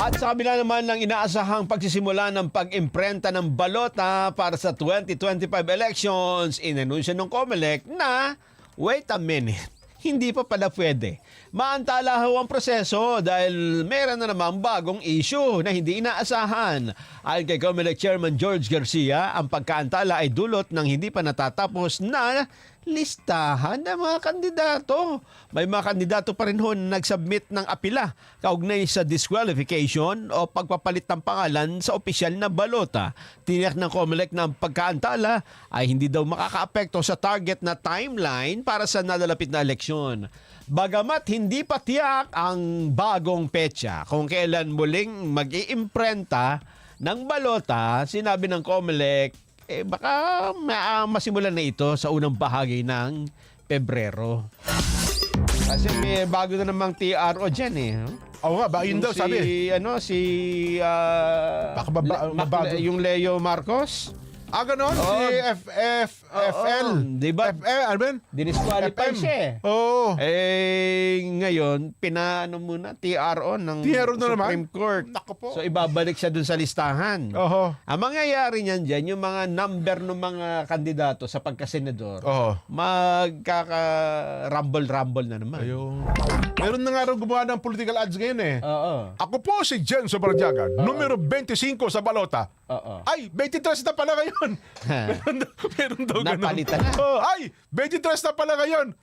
At sa kabila naman ng inaasahang pagsisimula ng pag-imprenta ng balota para sa 2025 elections, inanunsyo ng COMELEC na, wait a minute, hindi pa pala pwede. Maantala ho ang proseso dahil meron na namang bagong issue na hindi inaasahan. Ayon kay COMELEC Chairman George Garcia, ang pagkaantala ay dulot ng hindi pa natatapos na listahan ng mga kandidato. May mga kandidato pa rin ho na nag-submit ng apila kaugnay sa disqualification o pagpapalit ng pangalan sa opisyal na balota. Tiniyak ng COMELEC na ang pagkaantala ay hindi daw makakaapekto sa target na timeline para sa nalalapit na eleksyon. Bagamat hindi pa tiyak ang bagong petsa kung kailan muling mag-iimprenta ng balota, sinabi ng COMELEC eh baka ma- masimulan na ito sa unang bahagi ng Pebrero. Kasi may bago na namang TRO dyan eh. Oo nga, ba, yun Yung daw si, sabi. ano, si... ah, Baka ba- ba- Le- Mac- mabago. yung Leo Marcos. Ah, ganon? Oo. Si FF, FL. Oo, di ba? FL, ano ba yun? Dinisqualify FM. siya eh. Oo. Eh, ngayon, pinaano muna, TRO ng TRO na naman? Supreme Court. Nako po. So, ibabalik siya dun sa listahan. Oho. Ang mangyayari niyan dyan, yung mga number ng mga kandidato sa pagkasenador, Oho. magkaka-rumble-rumble na naman. Ayun. Meron na nga raw gumawa ng political ads ngayon eh. Oo. Ako po si Jen Sobarjaga, numero 25 sa balota. Oo. Ay, 23 na pala ngayon. meron, daw- meron daw ganun. Napalitan na. Oh, ay, 23 na pala ngayon.